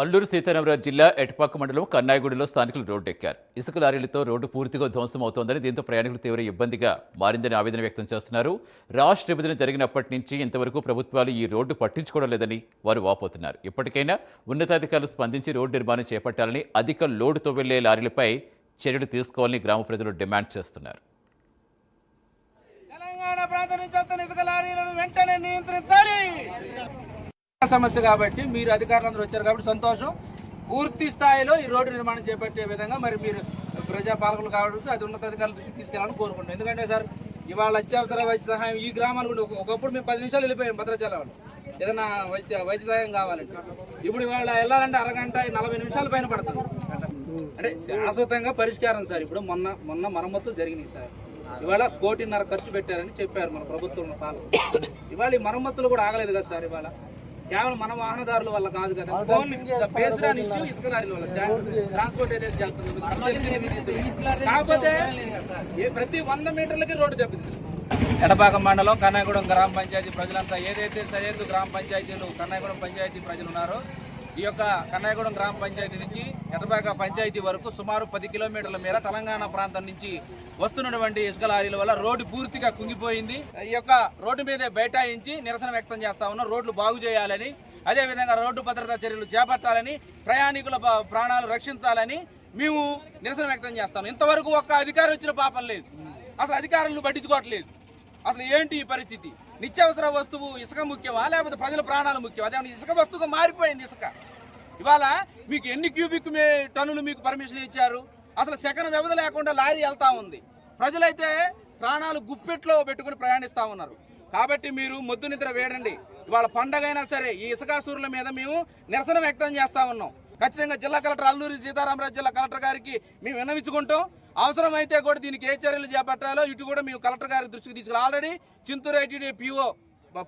అల్లూరు సీతారామరాజు జిల్లా ఎటపాక మండలం కన్నాయగూడలో స్థానికులు రోడ్డు ఎక్కారు ఇసుక లారీలతో రోడ్డు పూర్తిగా ధ్వంసం అవుతోందని దీంతో ప్రయాణికులు తీవ్ర ఇబ్బందిగా మారిందని ఆవేదన వ్యక్తం చేస్తున్నారు. రాష్ట్ర విభజన జరిగినప్పటి నుంచి ఇంతవరకు ప్రభుత్వాలు ఈ రోడ్డు పట్టించుకోవడం లేదని వారు వాపోతున్నారు. ఇప్పటికైనా ఉన్నతాధికారులు స్పందించి రోడ్డు నిర్మాణం చేపట్టాలని అధిక లోడుతో వెళ్ళే లారీలపై చర్యలు తీసుకోవాలని గ్రామ ప్రజలు డిమాండ్ చేస్తున్నారు. తెలంగాణ ప్రాంతం నుంచి వస్తున్న ఇసుక లారీలను వెంటనే నియంత్రించాలి. సమస్య కాబట్టి మీరు అధికారులందరూ వచ్చారు కాబట్టి సంతోషం. పూర్తి స్థాయిలో ఈ రోడ్డు నిర్మాణం చేపట్టే విధంగా మరి మీరు ప్రజా పాలకులు కాబట్టి అది ఉన్నతాధికారుల దృష్టికి తీసుకెళ్ళాలని కోరుకుంటున్నాం. ఎందుకంటే సార్ ఇవాళ అత్యవసర వైద్య సహాయం ఈ గ్రామాలు కూడా ఒకప్పుడు మేము పది నిమిషాలు వెళ్ళిపోయాం భద్రాచలం ఏదైనా వైద్య వైద్య సహాయం కావాలంటే ఇప్పుడు ఇవాళ వెళ్ళాలంటే అరగంట నలభై నిమిషాల పైన పడుతుంది. అంటే శాశ్వతంగా పరిష్కారం సార్. ఇప్పుడు మొన్న మొన్న మరమ్మతులు జరిగినాయి సార్. ఇవాళ కోటిన్నర ఖర్చు పెట్టారని చెప్పారు మన ప్రభుత్వం పాలన ఇవాళ ఈ మరమ్మతులు కూడా ఆగలేదు కదా సార్ ఇవాళ. కేవలం మన వాహనదారుల వల్ల కాదు కదా. ఓన్లీ బేస్డ్ ఆన్ ఇష్యూ ఇసుక లారీల వల్ల. ట్రాన్స్పోర్ట్ ఏదైతే చేస్తుంది. కాకపోతే ఏ ప్రతి వంద మీటర్లకి రోడ్డు దెబ్బతింది. ఎడపాక మండలం కన్నాయగూడెం గ్రామ పంచాయతీ ప్రజలంతా ఏదైతే సరిహద్దు గ్రామ పంచాయతీలు కన్నాయగూడెం పంచాయతీ ప్రజలు ఉన్నారో ఈ యొక్క కన్నాయగూడెం గ్రామ పంచాయతీ నుంచి ఎటబాక పంచాయతీ వరకు సుమారు పది కిలోమీటర్ల మేర తెలంగాణ ప్రాంతం నుంచి వస్తున్నటువంటి ఇసుక లారీల వల్ల రోడ్డు పూర్తిగా కుంగిపోయింది. ఈ యొక్క రోడ్డు మీదే బైఠాయించి నిరసన వ్యక్తం చేస్తా ఉన్నాం రోడ్లు బాగు చేయాలని అదేవిధంగా రోడ్డు భద్రతా చర్యలు చేపట్టాలని ప్రయాణికుల ప్రాణాలు రక్షించాలని మేము నిరసన వ్యక్తం చేస్తాం ఇంతవరకు ఒక్క అధికారి వచ్చిన పాపం లేదు. అసలు అధికారులను పట్టించుకోవట్లేదు. అసలు ఏంటి ఈ పరిస్థితి? నిత్యావసర వస్తువు ఇసుక ముఖ్యమా? లేకపోతే ప్రజల ప్రాణాలు ముఖ్యం అదే ఇసుక వస్తువుగా మారిపోయింది ఇసుక. ఇవాళ మీకు ఎన్ని క్యూబిక్ టన్నులు మీకు పర్మిషన్ ఇచ్చారు? అసలు సెకండ్ వ్యవధి లేకుండా లారీ వెళ్తా ఉంది. ప్రజలైతే ప్రాణాలు గుప్పెట్లో పెట్టుకుని ప్రయాణిస్తా ఉన్నారు. కాబట్టి మీరు మొద్దు నిద్ర వేడండి. ఇవాళ పండగైనా సరే ఈ ఇసుకాసూరుల మీద మేము నిరసన వ్యక్తం చేస్తూ ఉన్నాం. ఖచ్చితంగా జిల్లా కలెక్టర్ అల్లూరి సీతారామరాజు జిల్లా కలెక్టర్ గారికి మేము విన్నవించుకుంటాం. అవసరమైతే కూడా దీనికి ఏ చర్యలు చేపట్టాలో ఇటు కూడా మేము కలెక్టర్ గారి దృష్టికి తీసుకుని ఆల్రెడీ చింతూరు ఐటీడీ పిఓ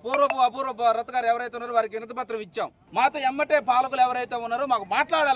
పూర్వపు అపూర్వ రథ గారు ఎవరైతే ఉన్నారో వారికి వినతి పత్రం ఇచ్చాం. మాతో ఎమ్మటే పాలకులు ఎవరైతే ఉన్నారో మాకు మాట్లాడాలి.